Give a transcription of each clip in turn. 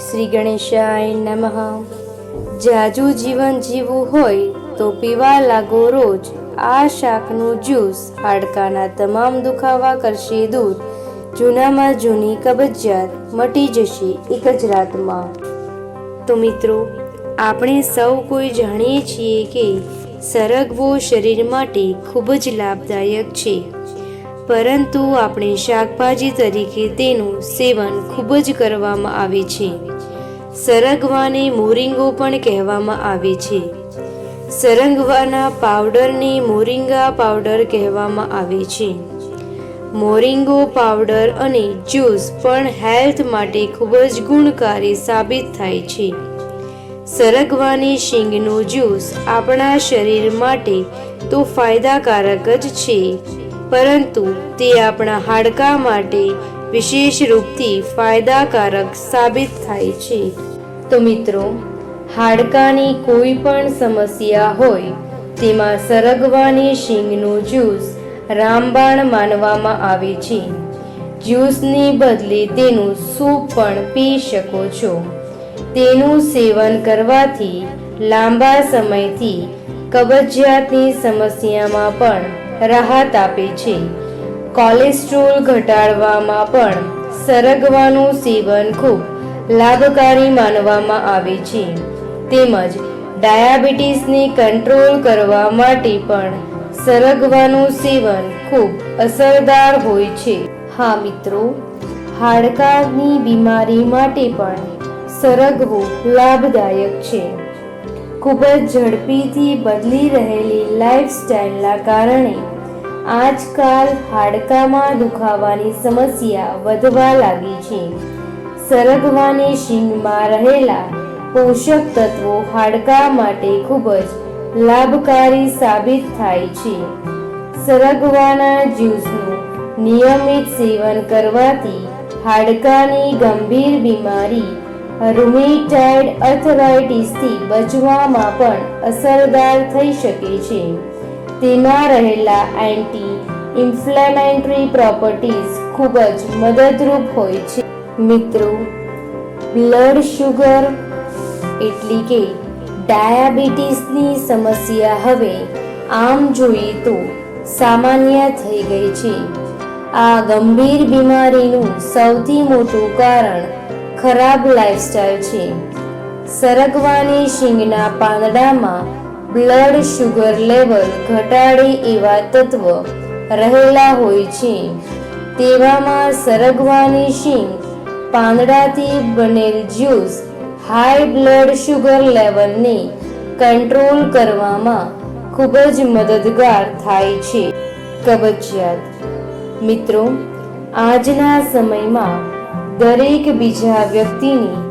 શ્રી ગણેશાય નમઃ. જાજુ જીવન જીવવું હોય તો પીવા લાગો રોજ આ શાકનું જ્યુસ હાડકાના તમામ દુખાવા કરશે દૂર. જૂનામાં જૂની કબજિયાત મટી જશે એક જ રાતમાં. તો મિત્રો, આપણે સૌ કોઈ જાણીએ છીએ કે સરગવો શરીર માટે ખૂબ જ લાભદાયક છે. પરંતુ આપણે શાકભાજી તરીકે તેનું સેવન ખૂબ જ કરવામાં આવે છે. સરગવાને મોરિંગો પણ કહેવામાં આવે છે. સરંગવાના પાવડરને મોરિંગા પાવડર કહેવામાં આવે છે. મોરિંગો પાવડર અને જ્યુસ પણ હેલ્થ માટે ખૂબ જ ગુણકારી સાબિત થાય છે. સરગવાની શીંગનો જ્યુસ આપણા શરીર માટે તો ફાયદાકારક જ છે. પરંતુ તે આપણા હાડકા માટે વિશેષ રૂપથી ફાયદાકારક સાબિત થાય છે. તો મિત્રો, હાડકાની કોઈ પણ સમસ્યા હોય, તેમાં સરગવાની શીંગનો જ્યુસ રામબાણ માનવામાં આવે છે. જ્યુસની બદલે તેનું સૂપ પણ પી શકો છો. તેનું સેવન કરવાથી લાંબા સમયથી કબજિયાતની સમસ્યામાં પણ રાહત આપે છે. કોલેસ્ટ્રોલ ઘટાડવામાં પણ સરગવાનું સેવન ખૂબ લાભકારી માનવામાં આવે છે. તેમજ ડાયાબિટીસને કંટ્રોલ કરવા માટે પણ સરગવાનું સેવન ખૂબ અસરદાર હોય છે. હા, મિત્રો, હાડકાની બીમારી માટે પણ સરગવું લાભદાયક છે. ખૂબ જ ઝડપીથી બદલી રહેલી લાઈફસ્ટાઈલના કારણે આજકાલ હાડકામાં દુખાવાની સમસ્યા વધવા લાગી છે. સરગવાની શીંગમાં રહેલા પોષક તત્વો હાડકા માટે ખૂબ જ લાભકારી સાબિત થાય છે. સરગવાના જ્યુસનું નિયમિત સેવન કરવાથી હાડકાની ગંભીર બીમારી, રૂમેટાઇડ અર્થરાઇટિસથી બચવામાં પણ અસરદાર થઈ શકે છે. તેમાં રહેલા એન્ટી ઇન્ફ્લેમેટરી પ્રોપર્ટીઝ ખૂબ જ મદદરૂપ હોય છે. મિત્રો બ્લડ શુગર એટલે કે ડાયાબિટીસની સમસ્યા હવે આમ જોઈએ તો સામાન્ય થઈ ગઈ છે. આ ગંભીર બીમારીનું સૌથી મોટું કારણ ખરાબ લાઈફસ્ટાઈલ છે. સરગવાની શીંગના પાંદડામાં બ્લડ શુગર લેવલ ઘટાડે એવા તત્વ રહેલા હોય છે. તેવામાં સરગવાની શીંગ, પાંદડાથી બનેલ જ્યુસ હાઈ બ્લડ શુગર લેવલને કંટ્રોલ કરવામાં ખૂબ જ મદદગાર થાય છે. કબજિયાત. મિત્રો, આજના સમયમાં દરેક બીજા વ્યક્તિની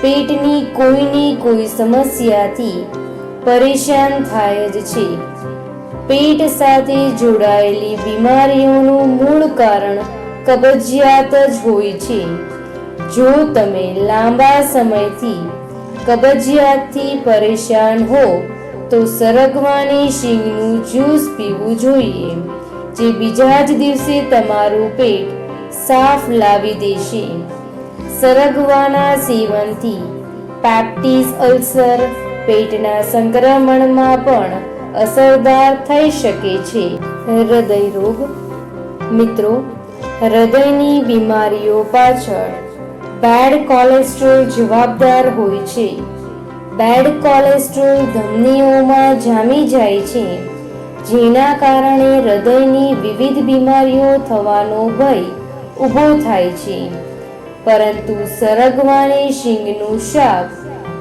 પેટની કોઈની કોઈ સમસ્યાથી પરેશાન થાય જ છે. પેટ સાથે જોડાયેલી બીમારીઓનું મૂળ કારણ કબજિયાત જ હોય છે. જો તમે લાંબા સમયથી કબજિયાતથી પરેશાન હો, તો સરગવાની શીંગનું જ્યુસ પીવું જોઈએ, જે બીજા જ દિવસે તમારું પેટ સાફ લાવી દેશે. સરગવાના સેવનથી પેપ્ટીસ અલ્સર પેટના સંક્રમણમાં પણ અસરદાર થઈ શકે છે. હૃદય રોગ? મિત્રો, હૃદયની બીમારીઓ પાછળ બેડ કોલેસ્ટ્રોલ જવાબદાર હોય છે. બેડ કોલેસ્ટ્રોલ ધમનીઓમાં જામી જાય છે. જેના કારણે હૃદયની વિવિધ બીમારીઓ થવાનો ભય ઊભો થાય છે. પરંતુ સરગવાની શીંગનું શાક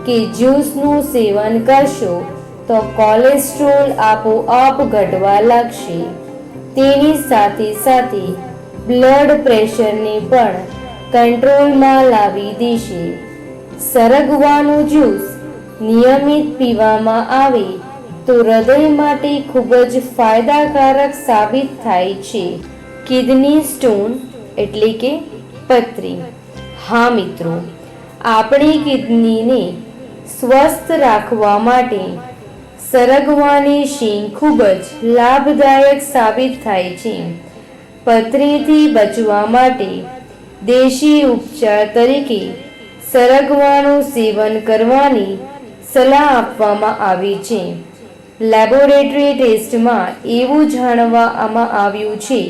કે જ્યુસનું સેવન કરશો તો કોલેસ્ટ્રોલ આપોઆપ ઘટવા લાગશે. તેની સાથે સાથે બ્લડ પ્રેશરને પણ કંટ્રોલમાં લાવી દેશે. સરગવાનું જ્યુસ નિયમિત પીવામાં આવે તો હૃદય માટે ખૂબ જ ફાયદાકારક સાબિત થાય છે. કિડની સ્ટોન એટલે કે પથરી. હા મિત્રો, આપણી કિડનીને સ્વસ્થ રાખવા માટે સરગવાની શીંગ ખૂબ જ લાભદાયક સાબિત થાય છે. પથરીથી બચવા માટે દેશી ઉપચાર તરીકે સરગવાનું સેવન કરવાની સલાહ આપવામાં આવી છે. લેબોરેટરી ટેસ્ટમાં એવું જાણવામાં આવ્યું છે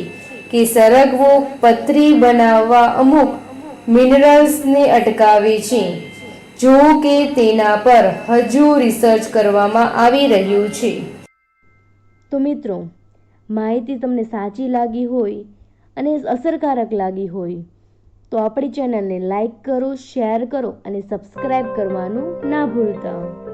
કે સરગવો પથરી બનાવવા અમુક મિનરલ્સને અટકાવે છે. જો કે તેના પર હજુ રિસર્ચ કરવામાં આવી રહ્યું છે. તો મિત્રો, માહિતી તમને સાચી લાગી હોય અને અસરકારક લાગી હોય, તો આપણી ચેનલને લાઈક કરો, શેર કરો અને સબસ્ક્રાઈબ કરવાનું ના ભૂલતા.